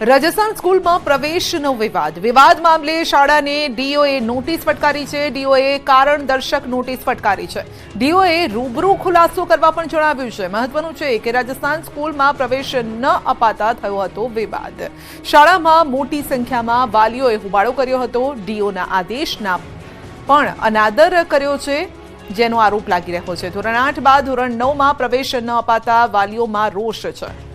રાજસ્થાન સ્કૂલમાં પ્રવેશનો વિવાદ. વિવાદ મામલે શાળાને ડીઓએ નોટિસ ફટકારી છે. ડીઓએ કારણ દર્શક નોટિસ ફટકારી છે. ડીઓએ રૂબરૂ ખુલાસો કરવા પણ જણાવ્યું છે. મહત્વનું છે કે રાજસ્થાન સ્કૂલમાં પ્રવેશ ન અપાતા થયો હતો વિવાદ. શાળામાં મોટી સંખ્યામાં વાલીઓએ હુબાળો કર્યો હતો. ડીઓના આદેશના પણ અનાદર કર્યો છે, જેનો આરોપ લાગી રહ્યો છે. ધોરણ આઠ બાદ ધોરણ નવમાં પ્રવેશ ન અપાતા વાલીઓમાં રોષ છે.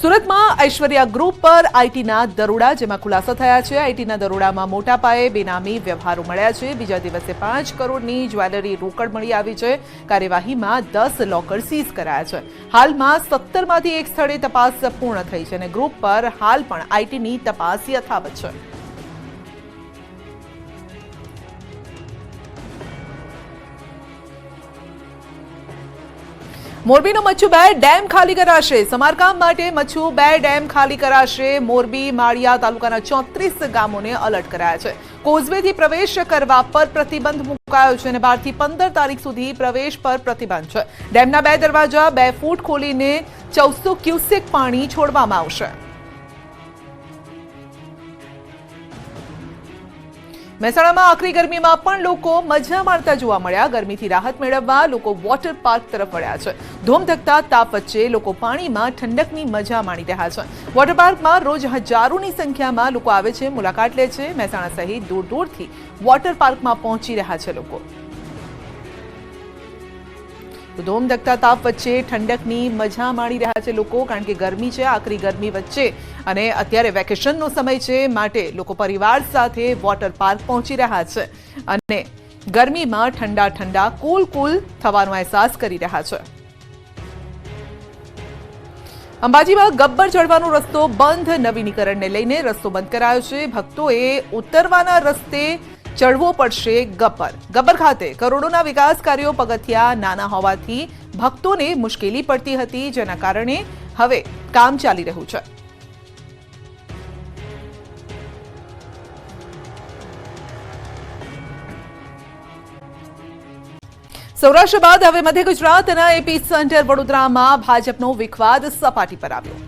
સુરતમાં ઐશ્વર્યા ગ્રુપ પર આઈટીના દરોડા જેમાં ખુલાસા થયા છે. આઈટીના દરોડામાં મોટા પાયે બેનામી વ્યવહારો મળ્યા છે. બીજા દિવસે પાંચ કરોડની જ્વેલરી રોકડ મળી આવી છે. કાર્યવાહીમાં દસ લોકર સીઝ કરાયા છે. હાલમાં સત્તરમાંથી એક સ્થળે તપાસ પૂર્ણ થઈ છે અને ગ્રુપ પર હાલ પણ આઈટીની તપાસ યથાવત છે. મોરબીનો મચ્છુ બે ડેમ ખાલી કરાશે. સમારકામ માટે મચ્છુ બે ડેમ ખાલી કરાશે. મોરબી, માળિયા તાલુકાના ચોત્રીસ ગામોને અલર્ટ કરાયા છે. કોઝવેથી પ્રવેશ કરવા પર પ્રતિબંધ મુકાયો છે અને બારથી પંદર તારીખ સુધી પ્રવેશ પર પ્રતિબંધ છે. ડેમના બે દરવાજા બે ફૂટ ખોલીને ચૌદસો ક્યુસેક પાણી છોડવામાં આવશે. મહેસાણામાં આખરી ગરમીમાં પણ લોકો મજા માણતા જોવા મળ્યા. ગરમીથી રાહત મેળવવા લોકો વોટર પાર્ક તરફ વળ્યા છે. ધોમધકતા તાપ વચ્ચે લોકો પાણીમાં ઠંડકની મજા માણી રહ્યા છે. વોટર પાર્કમાં રોજ હજારોની સંખ્યામાં લોકો આવે છે, મુલાકાત લે છે. મહેસાણા સહિત દૂર દૂરથી વોટર પાર્કમાં પહોંચી રહ્યા છે લોકો. તો ધોમધકતા તાપ વચ્ચે ઠંડકની મજા માણી રહ્યા છે લોકો, કારણ કે ગરમી છે, આકરી ગરમી વચ્ચે. અને અત્યારે વેકેશનનો સમય છે માટે લોકો પરિવાર સાથે વોટર પાર્ક પહોંચી રહ્યા છે. અને ગરમીમાં ઠંડા ઠંડા કુલ કુલ થવાનો અહેસાસ કરી રહ્યા છે. અંબાજીમાં ગબ્બર ચડવાનો રસ્તો બંધ. નવીનીકરણને લઈને રસ્તો બંધ કરાયો છે. ભક્તોએ ઉતરવાના રસ્તે ચડવો પડશે ગબ્બર. ગબ્બર ખાતે કરોડોના વિકાસ કાર્યો પગથિયા નાના હોવાથી ભક્તોને મુશ્કેલી પડતી હતી, જેના કારણે હવે કામ ચાલી રહ્યું છે. સૌરાષ્ટ્ર બાદ હવે મધ્ય ગુજરાતના એપી સેન્ટર વડોદરામાં ભાજપનો વિખવાદ સપાટી પર આવ્યો.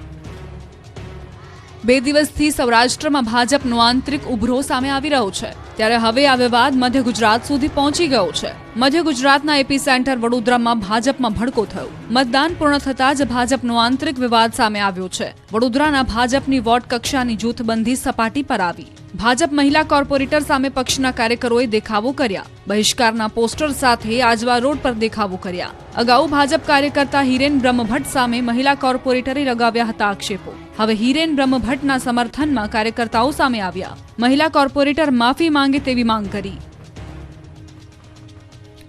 બે દિવસથી સૌરાષ્ટ્રમાં ભાજપનો આંતરિક ઉભરો સામે આવી રહ્યો છે. ત્યારે હવે આ વિવાદ મધ્ય ગુજરાત સુધી પહોંચી ગયો છે. મધ્ય ગુજરાતના એપી સેન્ટર વડોદરામાં ભાજપમાં ભડકો થયો. મતદાન પૂર્ણ થતાં જ ભાજપનો આંતરિક વિવાદ સામે આવ્યો છે. વડોદરાના ભાજપની વોર્ડ કક્ષાની જૂથબંધી સપાટી પર આવી. ભાજપ મહિલા કોર્પોરેટર સામે પક્ષના કાર્યકરોએ દેખાવો કર્યા. બહિષ્કારના પોસ્ટર સાથે આજવા રોડ પર દેખાવો કર્યા. અગાઉ ભાજપ કાર્યકર્તા હિરેન બ્રહ્મભટ્ટ સામે મહિલા કોર્પોરેટરે લગાવ્યા હતા આક્ષેપો. હવે હિરેન બ્રહ્મભટ્ટના સમર્થનમાં કાર્યકર્તાઓ સામે આવ્યા. મહિલા કોર્પોરેટર માફી માંગે તેવી માંગ કરી.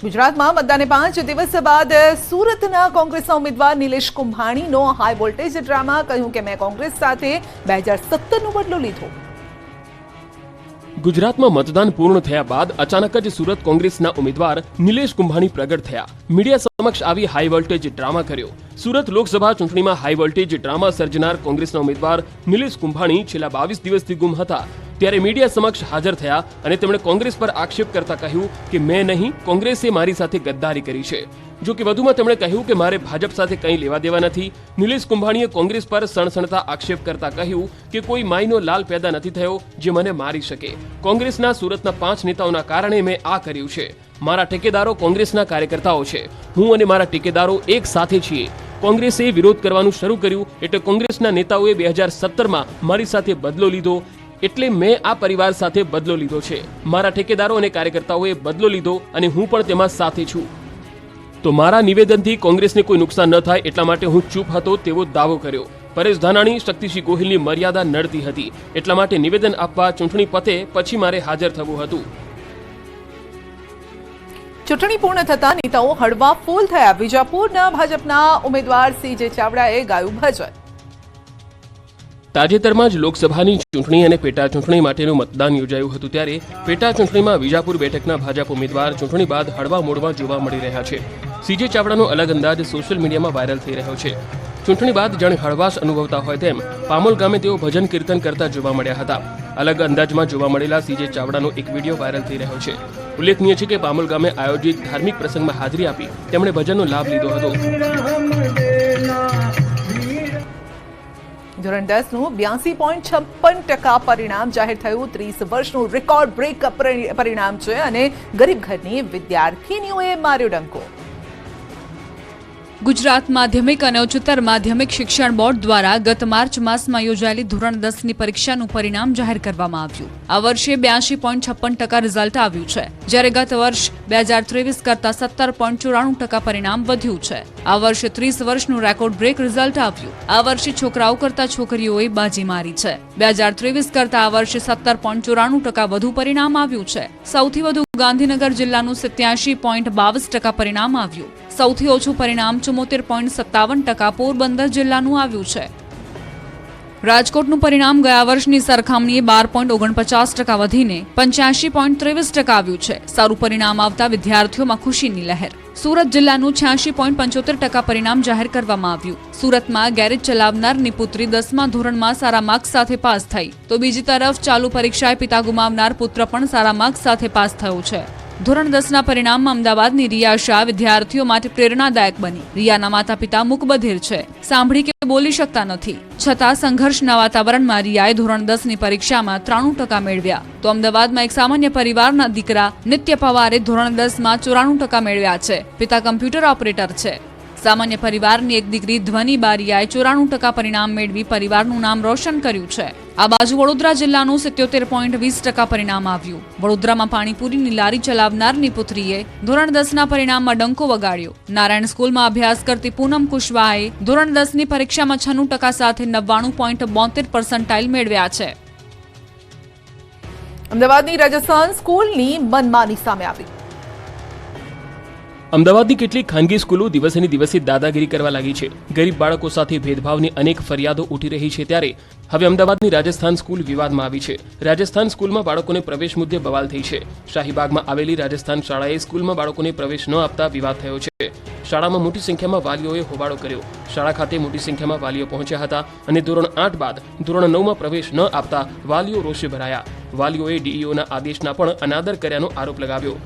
ગુજરાતમાં મતદાને પાંચ દિવસ બાદ સુરતના કોંગ્રેસના ઉમેદવાર નિલેશ કુંભાણીનો હાઈ વોલ્ટેજ ડ્રામા કહ્યું કે મેં કોંગ્રેસ સાથે બે હજાર સત્તરનો બદલો લીધો. ગુજરાતમાં મતદાન પૂર્ણ થયા બાદ અચાનક જ સુરત કોંગ્રેસના ઉમેદવાર નિલેશ કુંભાણી પ્રગટ થયા. મીડિયા સમક્ષ આવી હાઈ વોલ્ટેજ ડ્રામા કર્યો. સુરત લોકસભા ચૂંટણીમાં હાઈ વોલ્ટેજ ડ્રામા સર્જનાર કોંગ્રેસના ઉમેદવાર નિલેશ કુંભાણી છેલ્લા બાવીસ દિવસથી ગુમ હતા. ત્યારે મીડિયા સમક્ષ હાજર થયા અને તેમણે કોંગ્રેસ પર આક્ષેપ કરતા કહ્યું કે મેં નહીં, કોંગ્રેસે મારી સાથે ગદ્દારી કરી છે. જો કે વધુમાં તેમણે કહ્યું કે મારે ભાજપ સાથે કંઈ લેવા દેવા નથી. નિલેશ કુંભાણીએ કોંગ્રેસ પર સણસણતા આક્ષેપ કરતા કહ્યું કે કોઈ માઈનો લાલ પેદા નથી થયો જે મને મારી શકે. કોંગ્રેસના સુરતના પાંચ નેતાઓના કારણે મેં આ કર્યું છે. મારા ટેકેદારો કોંગ્રેસના કાર્યકર્તાઓ છે. હું અને મારા ટેકેદારો એક સાથે છીએ. કોંગ્રેસે વિરોધ કરવાનું શરૂ કર્યું એટલે કોંગ્રેસના નેતાઓએ બે હજાર સત્તરમાં મારી સાથે બદલો લીધો. એટલે મેં આ પરિવાર સાથે બદલો લીધો છે. મારા ઠેકેદારો અને કાર્યકર્તાઓએ બદલો લીધો અને હું પણ તેમાં સાથે છું. તો મારા નિવેદનથી કોંગ્રેસને કોઈ નુકસાન ન થાય એટલા માટે હું ચૂપ હતો તેવો દાવો કર્યો. પરેશ ધાનાણી, શક્તિસિંહ ગોહિલની મર્યાદા નડતી હતી, એટલા માટે નિવેદન આપવા ચૂંટણી પતે પછી મારે હાજર થવું હતું. ચૂંટણી પૂર્ણ થતા નેતાઓ હળવા ફૂલ થયા. વિજાપુરના ભાજપના ઉમેદવાર સીજે ચાવડાએ ગાયું ભજન. તાજેતરમાં જ લોકસભાની ચૂંટણી અને પેટા ચૂંટણી માટેનું મતદાન યોજાયું હતું ત્યારે પેટા ચૂંટણીમાં વિજાપુર બેઠકના ભાજપ ઉમેદવાર ચૂંટણી બાદ હળવા મોડમાં જોવા મળી રહ્યા છે. સીજે ચાવડાનો અલગ અંદાજ સોશિયલ મીડિયામાં વાયરલ થઈ રહ્યો છે. ચૂંટણી બાદ જાણે હળવાશ અનુભવતા હોય તેમ પામોલ ગામે તેઓ ભજન કીર્તન કરતા જોવા મળ્યા હતા. અલગ અંદાજમાં જોવા મળેલા સીજે ચાવડાનો એક વીડિયો વાયરલ થઈ રહ્યો છે. ઉલ્લેખનીય છે કે પામોલ ગામે આયોજિત ધાર્મિક પ્રસંગમાં હાજરી આપી તેમણે ભજનનો લાભ લીધો હતો. ધોરણ દસનું બ્યાસી પોઈન્ટ છપ્પન ટકા પરિણામ જાહેર થયું. ત્રીસ વર્ષનું રેકોર્ડ બ્રેક પરિણામ છે અને ગરીબ ઘરની વિદ્યાર્થીનીઓએ માર્યો ડંકો. ગુજરાત માધ્યમિક અને ઉચ્ચતર માધ્યમિક શિક્ષણ બોર્ડ દ્વારા ગત માર્ચ માસમાં યોજાયેલી ધોરણ દસની પરીક્ષાનું પરિણામ જાહેર કરવામાં આવ્યું. આ વર્ષે બ્યાસી પોઈન્ટ છપ્પન ટકા રિઝલ્ટ આવ્યું છે, જ્યારે ગત વર્ષ બે હજાર ત્રેવીસ કરતા સત્તર પોઈન્ટ ચોરાણું ટકા પરિણામ વધ્યું છે. આ વર્ષે ત્રીસ વર્ષનું રેકોર્ડ બ્રેક રિઝલ્ટ આવ્યું. આ વર્ષે છોકરાઓ કરતા છોકરીઓએ બાજી મારી છે. બે હજાર ત્રેવીસ કરતા આ વર્ષે સત્તર પોઈન્ટ ચોરાણું ટકા વધુ પરિણામ આવ્યું છે. સૌથી વધુ ગાંધીનગર જિલ્લાનું સત્યાસી પોઈન્ટ બાવીસ ટકા પરિણામ આવ્યું. સૌથી ઓછું પરિણામ ચુમ્મોતેર પોઈન્ટ સત્તાવન ટકા પોરબંદર જિલ્લાનું આવ્યું છે. રાજકોટનું પરિણામ ગયા વર્ષની સરખામણીએ બાર પોઈન્ટ ઓગણપચાસ ટકા વધીને પંચ્યાસી પોઈન્ટ ત્રેવીસ ટકા આવ્યું છે. સારું પરિણામ આવતા વિદ્યાર્થીઓમાં ખુશીની લહેર. સુરત જિલ્લાનું છ્યાસી પોઈન્ટ પંચોતેર ટકા પરિણામ જાહેર કરવામાં આવ્યું. સુરતમાં ગેરેજ ચલાવનારની પુત્રી દસમા ધોરણમાં સારા માર્ક્સ સાથે પાસ થઈ. તો બીજી તરફ ચાલુ પરીક્ષાએ પિતા ગુમાવનાર પુત્ર પણ સારા માર્ક્સ સાથે પાસ થયો છે. ધોરણ દસના પરિણામમાં અમદાવાદની રિયા શાહ વિદ્યાર્થીઓ માટે પ્રેરણાદાયક બની. રિયાના માતા પિતા મૂકબધિર છે. સાંભળી કે બોલી શકતા નથી. છતાં સંઘર્ષના વાતાવરણમાં રિયાએ ધોરણ દસની પરીક્ષામાં ત્રાણું ટકા મેળવ્યા. તો અમદાવાદમાં એક સામાન્ય પરિવારના દીકરા નિત્ય પવારે ધોરણ દસમાં ચોરાણું ટકા મેળવ્યા છે. પિતા કમ્પ્યુટર ઓપરેટર છે. સામાન્ય પરિવારની એક દીકરી ધ્વની બારિયાએ ચોરાણું ટકા પરિણામ મેળવી પરિવારનું નામ રોશન કર્યું છે. આ બાજુ વડોદરા જિલ્લાનું સિત્યોતેર પોઈન્ટ વીસ ટકા પરિણામ આવ્યું. વડોદરામાં પાણીપુરીની લારી ચલાવનારની પુત્રીએ ધોરણ દસના પરિણામમાં ડંકો વગાડ્યો. નારાયણ સ્કૂલમાં અભ્યાસ કરતી પૂનમ કુશવાહે ધોરણ દસની પરીક્ષામાં છન્નું ટકા સાથે નવ્વાણું પોઈન્ટ બોતેર પર્સન્ટાઇલ મેળવ્યા છે. અમદાવાદની રાજસ્થાન સ્કૂલની મનમાની સામે આવી. અમદાવાદની કેટલીક ખાનગી સ્કૂલો દિવસે દિવસે દાદાગીરી કરવા લાગી છે. ગરીબ બાળકો સાથે ભેદભાવની અનેક ફરિયાદો ઉઠી રહી છે ત્યારે હવે અમદાવાદની રાજસ્થાન સ્કૂલ વિવાદમાં આવી છે. રાજસ્થાન સ્કૂલમાં બાળકોને પ્રવેશ મુદ્દે બવાલ થઈ છે. શાહીબાગમાં આવેલી રાજસ્થાન શાળાએ સ્કૂલમાં બાળકોને પ્રવેશ ન આપતા વિવાદ થયો છે. શાળામાં મોટી સંખ્યામાં વાલીઓએ હોબાળો કર્યો. શાળા ખાતે મોટી સંખ્યામાં વાલીઓ પહોંચ્યા હતા અને ધોરણ આઠ બાદ ધોરણ નવમાં પ્રવેશ ન આપતા વાલીઓ રોષે ભરાયા. વાલીઓએ ડીઈઓના આદેશના પણ અનાદર કર્યાનો આરોપ લગાવ્યો.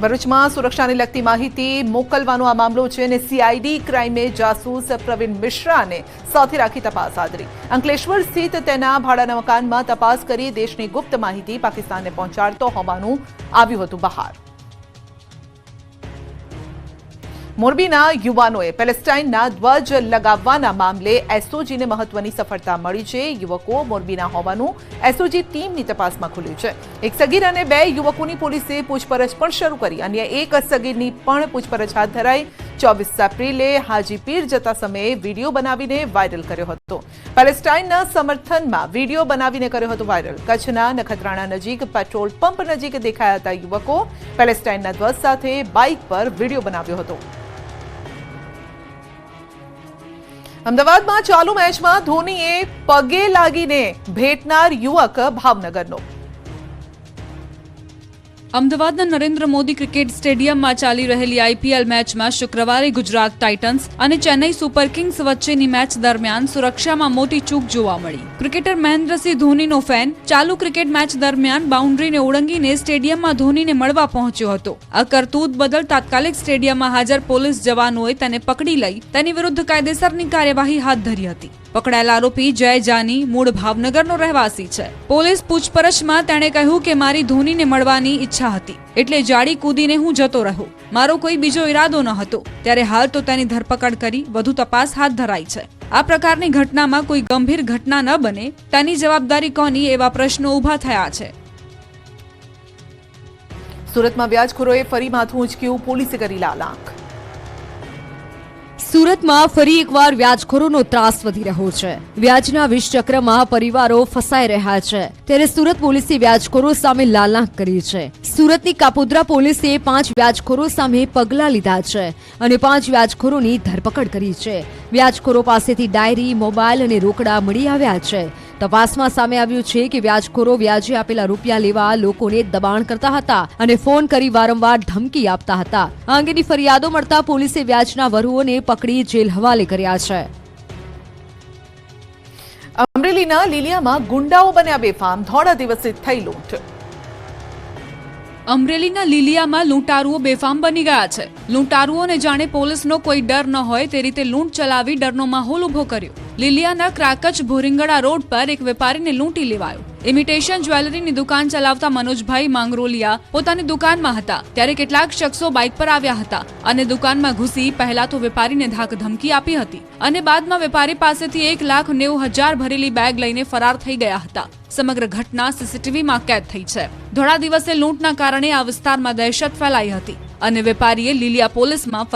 ભરૂચમાં સુરક્ષાને લગતી માહિતી મોકલવાનો આ મામલો છે અને સીઆઈડી ક્રાઇમે જાસૂસ પ્રવીણ મિશ્રાને સાથે રાખી તપાસ આદરી અંકલેશ્વર સ્થિત તેના ભાડાના મકાનમાં તપાસ કરી દેશની ગુપ્ત માહિતી પાકિસ્તાનને પહોંચાડતો હોવાનું આવ્યું હતું બહાર. મોરબીના યુવાનોએ પેલેસ્ટાઇનના ધ્વજ લગાવવાના મામલે એસઓજીને મહત્વની સફળતા મળી છે. યુવકો મોરબીના હોવાનું એસઓજી ટીમની તપાસમાં ખુલ્યું છે. એક સગીર અને બે યુવકોની પોલીસે પૂછપરછ પણ શરૂ કરી. અન્ય એક સગીરની પણ પૂછપરછ હાથ ધરાઈ. ચોવીસ એપ્રિલે હાજીપીર જતા સમયે વીડિયો બનાવીને વાયરલ કર્યો હતો. પેલેસ્ટાઇનના સમર્થનમાં વીડિયો બનાવીને કર્યો હતો વાયરલ. કચ્છના નખત્રાણા નજીક પેટ્રોલ પંપ નજીક દેખાયા હતા યુવકો. પેલેસ્ટાઇનના ધ્વજ સાથે બાઇક પર વીડિયો બનાવ્યો હતો. અમદાવાદમાં ચાલુ મેચમાં ધોનીએ પગે લાગીને ભેટનાર યુવક ભાવનગરનો. અમદાવાદના નરેન્દ્ર મોદી ક્રિકેટ સ્ટેડિયમમાં ચાલી રહેલી આઈપીએલ મેચમાં શુક્રવારે ગુજરાત ટાઇટન્સ અને ચેન્નઈ સુપર કિંગ્સ વચ્ચેની મેચ દરમિયાન સુરક્ષામાં મોટી ચૂક જોવા મળી. ક્રિકેટર મહેન્દ્રસિંહ ધોનીનો ફેન ચાલુ ક્રિકેટ મેચ દરમિયાન બાઉન્ડ્રીને ઓળંગીને સ્ટેડિયમમાં ધોનીને મળવા પહોંચ્યો હતો. આ કરતૂત બદલ તાત્કાલિક સ્ટેડિયમમાં હાજર પોલીસ જવાનોએ તેને પકડી લઈ તેની વિરુદ્ધ કાયદેસરની કાર્યવાહી હાથ ધરી હતી. પકડાયેલા આરોપી જય જાની મૂળ ભાવનગરનો રહેવાસી છે. પોલીસ પૂછપરછમાં તેણે કહ્યું કે મારી ધોનીને મળવાની ઈચ્છા હતી, એટલે જાડી કૂદીને હું જતો રહ્યો મારો કોઈ બીજો ઈરાદો ન હતો. ત્યારે હાલ તો તેની ધરપકડ કરી વધુ તપાસ હાથ ધરાઈ છે. આ પ્રકારની ઘટનામાં કોઈ ગંભીર ઘટના ન બને, તેની જવાબદારી કોની એવા પ્રશ્નો ઊભા થયા છે. સુરતમાં વ્યાજખોરોએ ફરી માથું ઉંચક્યું, પોલીસે કરી લાલ આંખ સુરતમાં ફરી એકવાર વ્યાજખોરોનો ત્રાસ વધી રહ્યો છે. વ્યાજના વિષચક્રમાં પરિવારો ફસાઈ રહ્યા છે. ત્યારે સુરત પોલીસે વ્યાજખોરો સામે લાલાંક કરી છે. સુરતની કાપોદ્રા પોલીસે પાંચ વ્યાજખોરો સામે પગલાં લીધા છે અને પાંચ વ્યાજખોરોની ધરપકડ કરી છે. વ્યાજખોરો પાસેથી ડાયરી, મોબાઈલ અને રોકડા મળી આવ્યા છે. તપાસમાં સામે આવ્યું છે કે વ્યાજખોરો વ્યાજે આપેલા રૂપિયા લેવા લોકોને દબાણ કરતા હતા અને ફોન કરી વારંવાર ધમકી આપતા હતા. આ અંગેની ફરિયાદો મળતા પોલીસે વ્યાજના વરુઓને પકડી જેલ હવાલે કર્યા છે. અમરેલીના લીલિયામાં ગુંડાઓ બન્યા બેફામ. ધોળા દિવસે થઈ લૂંટ. અમરેલીના લીલિયામાં લૂંટારુઓ બેફામ બની ગયા છે. લૂંટારુઓને જાણે પોલીસનો કોઈ ડર ન હોય તે રીતે લૂંટ ચલાવી ડરનો માહોલ ઊભો કર્યો. લીલિયાના ક્રાકચ ભોરિંગડા રોડ પર એક વેપારીને લૂંટી લેવાયો. ઇમિટેશન જ્વેલરીની દુકાન ચલાવતા મનોજભાઈ માંગરોલિયા પોતાની દુકાનમાં હતા. ત્યારે કેટલાક શખ્સો બાઇક પર આવ્યા હતા અને દુકાનમાં ઘૂસી પહેલા તો વેપારીને ધાક ધમકી આપી હતી અને બાદમાં વેપારી પાસેથી એક લાખ નેવું હજાર ભરેલી બેગ લઈને ફરાર થઈ ગયા હતા. સમગ્ર ઘટના સીસીટીવીમાં કેદ થઈ છે. ધોળા દિવસે લૂંટના કારણે આ વિસ્તારમાં દહેશત ફેલાઈ હતી અને વેપારીએ લીલિયા પોલીસમાં